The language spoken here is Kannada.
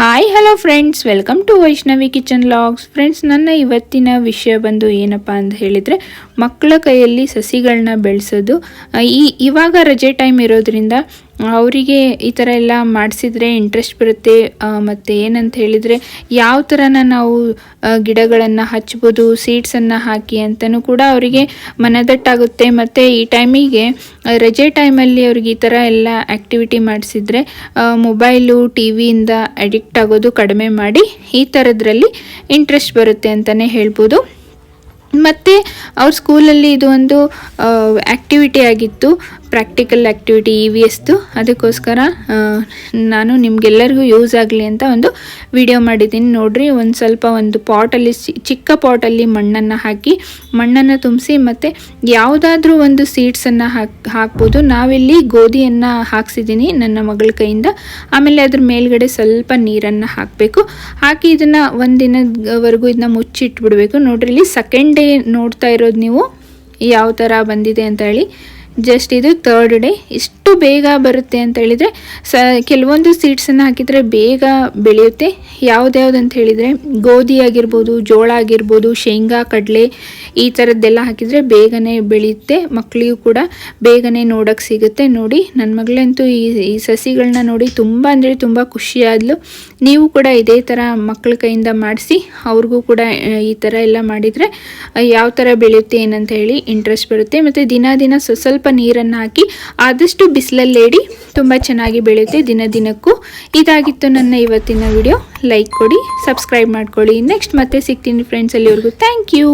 Hi hello friends welcome to Vaishnavi kitchen logs friends ನನ್ನ ಇವತ್ತಿನ ವಿಷಯ ಬಂದು ಏನಪ್ಪ ಅಂತ ಹೇಳಿದರೆ, ಮಕ್ಕಳ ಕೈಯಲ್ಲಿ ಸಸಿಗಳನ್ನ ಬೆಳೆಸೋದು. ಈ, ಇವಾಗ ರಜೆ ಟೈಮ್ ಇರೋದ್ರಿಂದ ಅವರಿಗೆ ಈ ಥರ ಎಲ್ಲ ಮಾಡಿಸಿದ್ರೆ ಇಂಟ್ರೆಸ್ಟ್ ಬರುತ್ತೆ ಮತ್ತು ಏನಂತ ಹೇಳಿದರೆ ಯಾವ ಥರನ ನಾವು ಗಿಡಗಳನ್ನು ಹಚ್ಬೋದು ಸೀಡ್ಸನ್ನು ಹಾಕಿ ಅಂತಲೂ ಕೂಡ ಅವರಿಗೆ ಮನದಟ್ಟಾಗುತ್ತೆ. ಮತ್ತು ಈ ಟೈಮಿಗೆ ರಜೆ ಟೈಮಲ್ಲಿ ಅವ್ರಿಗೆ ಈ ಥರ ಎಲ್ಲ ಆ್ಯಕ್ಟಿವಿಟಿ ಮಾಡಿಸಿದ್ರೆ ಮೊಬೈಲು ಟಿ ವಿಯಿಂದ ಅಡಿಕ್ಟ್ ಆಗೋದು ಕಡಿಮೆ ಮಾಡಿ ಈ ಥರದ್ರಲ್ಲಿ ಇಂಟ್ರೆಸ್ಟ್ ಬರುತ್ತೆ ಅಂತಲೇ ಹೇಳ್ಬೋದು. ಮತ್ತು ಅವ್ರ ಸ್ಕೂಲಲ್ಲಿ ಇದು ಒಂದು ಆ್ಯಕ್ಟಿವಿಟಿ ಆಗಿತ್ತು. ಪ್ರಾಕ್ಟಿಕಲ್ ಆ್ಯಕ್ಟಿವಿಟಿ ಇ ವಿ ಎಸ್ದು ಅದಕ್ಕೋಸ್ಕರ ನಾನು ನಿಮಗೆಲ್ಲರಿಗೂ ಯೂಸ್ ಆಗಲಿ ಅಂತ ಒಂದು ವಿಡಿಯೋ ಮಾಡಿದ್ದೀನಿ. ನೋಡಿರಿ, ಒಂದು ಸ್ವಲ್ಪ ಒಂದು ಪಾಟಲ್ಲಿ ಚಿಕ್ಕ ಪಾಟಲ್ಲಿ ಮಣ್ಣನ್ನು ಹಾಕಿ, ಮಣ್ಣನ್ನು ತುಂಬಿಸಿ ಮತ್ತು ಯಾವುದಾದ್ರೂ ಒಂದು ಸೀಡ್ಸನ್ನು ಹಾಕಿ, ಹಾಕ್ಬೋದು. ನಾವಿಲ್ಲಿ ಗೋಧಿಯನ್ನು ಹಾಕ್ಸಿದ್ದೀನಿ ನನ್ನ ಮಗಳ ಕೈಯಿಂದ. ಆಮೇಲೆ ಅದ್ರ ಮೇಲ್ಗಡೆ ಸ್ವಲ್ಪ ನೀರನ್ನು ಹಾಕಬೇಕು. ಹಾಕಿ ಇದನ್ನು ದಿನದವರೆಗೂ ಇದನ್ನ ಮುಚ್ಚಿಟ್ಬಿಡಬೇಕು. ನೋಡ್ರಿ, ಇಲ್ಲಿ ಸೆಕೆಂಡ್ ಡೇ ನೋಡ್ತಾ ಇರೋದು ನೀವು. ಯಾವ ಥರ ಬಂದಿದೆ ಅಂತ ಹೇಳಿ. ಜಸ್ಟ್ ಇದು ಥರ್ಡ್ ಡೇ ಇಷ್ಟು ಬೇಗ ಬರುತ್ತೆ ಅಂತ ಹೇಳಿದರೆ, ಸ, ಕೆಲವೊಂದು ಸೀಡ್ಸನ್ನು ಹಾಕಿದರೆ ಬೇಗ ಬೆಳೆಯುತ್ತೆ. ಯಾವುದ್ಯಾವ್ದು ಅಂತ ಹೇಳಿದರೆ, ಗೋಧಿ ಆಗಿರ್ಬೋದು, ಜೋಳ ಆಗಿರ್ಬೋದು, ಶೇಂಗಾ, ಕಡಲೆ ಈ ಥರದ್ದೆಲ್ಲ ಹಾಕಿದರೆ ಬೇಗನೆ ಬೆಳೆಯುತ್ತೆ. ಮಕ್ಕಳಿಗೂ ಕೂಡ ಬೇಗನೆ ನೋಡೋಕ್ಕೆ ಸಿಗುತ್ತೆ. ನೋಡಿ ನನ್ನ ಮಗಳಂತೂ ಈ ಈ ಸಸಿಗಳನ್ನ ನೋಡಿ ತುಂಬ ಅಂದರೆ ತುಂಬ ಖುಷಿಯಾದ್ಲು. ನೀವು ಕೂಡ ಇದೇ ಥರ ಮಕ್ಕಳ ಕೈಯಿಂದ ಮಾಡಿಸಿ, ಅವ್ರಿಗೂ ಕೂಡ ಈ ಥರ ಎಲ್ಲ ಮಾಡಿದರೆ ಯಾವ ಥರ ಬೆಳೆಯುತ್ತೆ ಏನಂತ ಹೇಳಿ ಇಂಟ್ರೆಸ್ಟ್ ಬರುತ್ತೆ. ಮತ್ತು ದಿನ ದಿನ ಸ್ವಸ್ವಲ್ಪ ನೀರನ್ನು ಹಾಕಿ ಆದಷ್ಟು ಬಿಸಿಲಲ್ಲಿ ತುಂಬ ಚೆನ್ನಾಗಿ ಬೆಳೆಯುತ್ತೆ ದಿನ ದಿನಕ್ಕೂ. ಇದಾಗಿತ್ತು ನನ್ನ ಇವತ್ತಿನ ವಿಡಿಯೋ ಲೈಕ್ ಕೊಡಿ ಸಬ್ಸ್ಕ್ರೈಬ್ ಮಾಡ್ಕೊಳ್ಳಿ. ನೆಕ್ಸ್ಟ್ ಮತ್ತೆ ಸಿಗ್ತೀನಿ ಫ್ರೆಂಡ್ಸ್ ಅಲ್ಲಿವರೆಗೂ. Thank you